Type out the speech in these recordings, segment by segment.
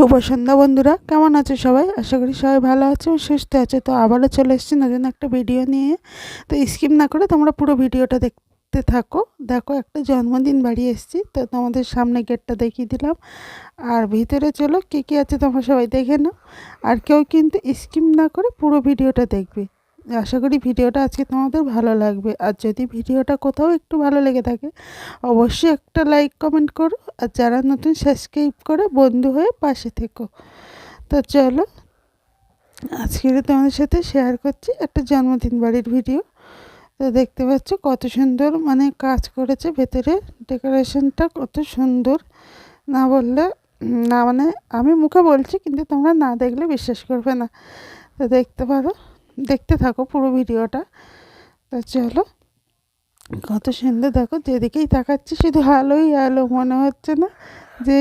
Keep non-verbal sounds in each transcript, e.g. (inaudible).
শুভ সন্ধ্যা বন্ধুরা, কেমন আছে সবাই? আশা করি সবাই ভালো আছে ও সুস্থ আছে। তো আবারও চলে এসেছি নতুন একটা ভিডিও নিয়ে। তো স্কিপ না করে তোমরা পুরো ভিডিওটা দেখতে থাকো। দেখো, একটা জন্মদিন বাড়ি এসেছি, তো তোমাদের সামনে গেটটা দেখিয়ে দিলাম। আর ভিতরে চলো, কী কী আছে তোমরা সবাই দেখে নাও। আর কেউ কিন্তু স্কিপ না করে পুরো ভিডিওটা দেখবে। আশা করি ভিডিওটা আজকে তোমাদের ভালো লাগবে। আর যদি ভিডিওটা কোথাও একটু ভালো লেগে থাকে, অবশ্যই একটা লাইক কমেন্ট করো। আর যারা নতুন সাবস্ক্রাইব করে, বন্ধু হয়ে পাশে থেকো। তো চলো আজকে তোমাদের সাথে শেয়ার করছি একটা জন্মদিন বাড়ির ভিডিও তো দেখতে পাচ্ছ কত সুন্দর মানে কাজ করেছে ভেতরে। ডেকোরেশনটা কত সুন্দর। না বললে, না মানে আমি মুখে বলছি, কিন্তু তোমরা না দেখলে বিশ্বাস করবে না। তো দেখতে পারো। দেখতে থাকো পুরো ভিডিওটা। তো চলো, কত সুন্দর দেখো, যেদিকেই তাকাচ্ছি শুধু আলোই আলো, মনে হচ্ছে না যে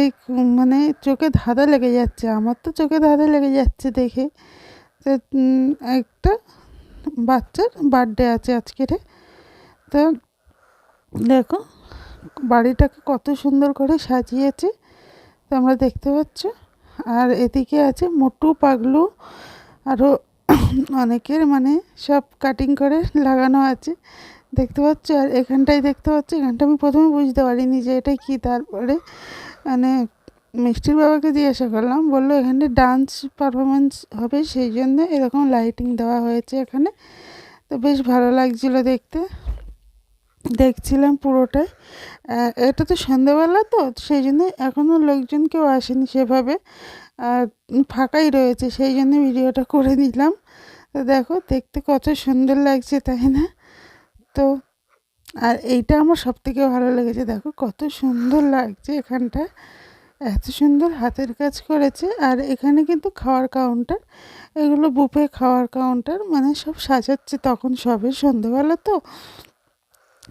মানে চোখে ধাঁধা লেগে যাচ্ছে, আমার তো চোখে ধাঁধা লেগে যাচ্ছে দেখে। একটা বাচ্চার বার্থডে আছে আজকের তো দেখো, বাড়িটাকে কত সুন্দর করে সাজিয়েছে, তোমরা দেখতে পাচ্ছ। আর এদিকে আছে মোটু, পাগলু আরও অনেকের মানে সব কাটিং করে লাগানো আছে। দেখতে পাচ্ছ? আর এখানটাই দেখতে পাচ্ছ? এখানটা আমি প্রথমে বুঝতে পারিনি যে এটা কি। তারপরে মানে মিষ্টির বাবাকে জিজ্ঞাসা করলাম। বলল, এখানে ডান্স পারফরমেন্স হবে সেই জন্য এরকম লাইটিং দেওয়া হয়েছে এখানে। তো বেশ ভালো লাগছিল দেখতে। দেখছিলাম পুরোটাই এটা তো সন্ধ্যেবেলা তো, সেই জন্য এখনও লোকজন কেউ আসেনি সেভাবে। আর ফাঁকাই রয়েছে, সেই জন্য ভিডিওটা করে নিলাম। তো দেখো, দেখতে কত সুন্দর লাগছে, তাই না? তো, আর এইটা আমার সব থেকে ভালো লেগেছে, দেখো কত সুন্দর লাগছে এখানটা। এত সুন্দর হাতের কাজ করেছে, আর এখানে কিন্তু খাওয়ার কাউন্টার। এগুলো বুফে খাওয়ার কাউন্টার মানে সব সাজাচ্ছে তখন সবে সন্ধ্যেবেলা তো।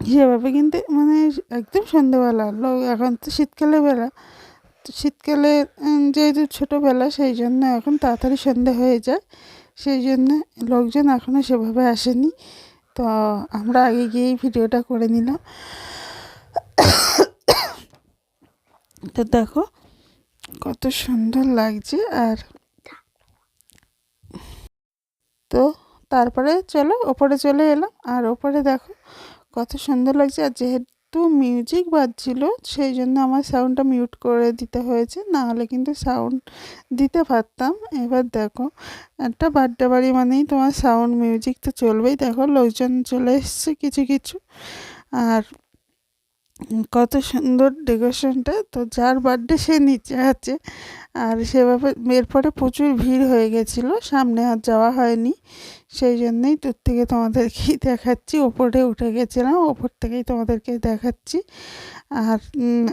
সেভাবে কিন্তু মানে একদম সন্ধ্যেবেলা লোক এখন তো শীতকালে বেলা। শীতকালে যেহেতু ছোটোবেলা, সেই জন্য এখন তাড়াতাড়ি সন্ধে হয়ে যায়। সেই জন্য লোকজন এখনও সেভাবে আসেনি। তো আমরা আগে গিয়েই ভিডিওটা করে নিলাম। তো দেখো কত সুন্দর লাগছে আর তো তারপরে চলো, ওপরে চলে এলাম। আর ওপরে দেখো কত সুন্দর লাগছে। আর যেহেতু মিউজিক বাজছিল সেই জন্য আমার সাউন্ডটা মিউট করে দিতে হয়েছে। না হলে কিন্তু সাউন্ড দিতে পারতাম। এবার দেখো, একটা বার্থডে বাড়ি মানেই তোমার সাউন্ড মিউজিক তো চলবেই। দেখো লোকজন চলে এসছে কিছু কিছু। আর কত সুন্দর ডেকোরেশনটা। তো যার বার্থডে সে নিচে আছে। আর সেভাবে এরপরে প্রচুর ভিড় হয়ে গেছিল। সামনে আর যাওয়া হয়নি। সেই জন্যই দূর থেকে তোমাদেরকেই (laughs) দেখাচ্ছি। ওপরে উঠে গেছিলাম। ওপর থেকেই তোমাদেরকে দেখাচ্ছি। আর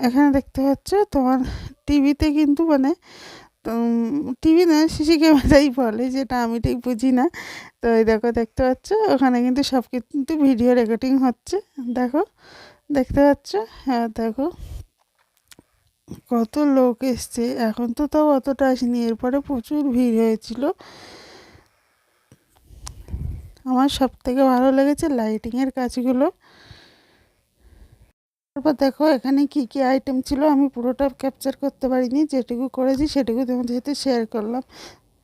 এখানে দেখতে পাচ্ছ তোমার টিভিতে কিন্তু মানে টিভি না, সিসি ক্যামেরাই বলে। যেটা আমি ঠিক বুঝি না। তো দেখো দেখতে পাচ্ছ? ওখানে কিন্তু সব কিন্তু ভিডিও রেকর্ডিং হচ্ছে। দেখো। দেখতে পাচ্ছ? হ্যাঁ দেখো। কত লোক এসছে। এখন তো তাও অতটা আসেনি। এরপরে প্রচুর ভিড় হয়েছিল। আমার সব থেকে ভালো লেগেছে লাইটিংয়ের কাজগুলো। তারপর দেখো, এখানে কি কি আইটেম ছিল? আমি পুরোটা ক্যাপচার করতে পারিনি। যেটুকু করেছি সেটুকু তোমাদের সাথে শেয়ার করলাম।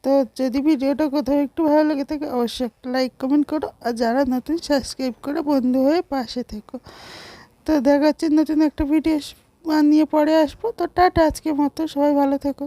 তো যদি ভিডিওটা কোথাও একটু ভালো লেগে থাকে, অবশ্যই একটা লাইক কমেন্ট করো। আর যারা নতুন সাবস্ক্রাইব করে বন্ধু হয়ে পাশে থেকো। তো দেখাচ্ছি নতুন একটা ভিডিও বানিয়ে পরে আসব। তো টাটা আজকে মতো। সবাই ভালো থেকো।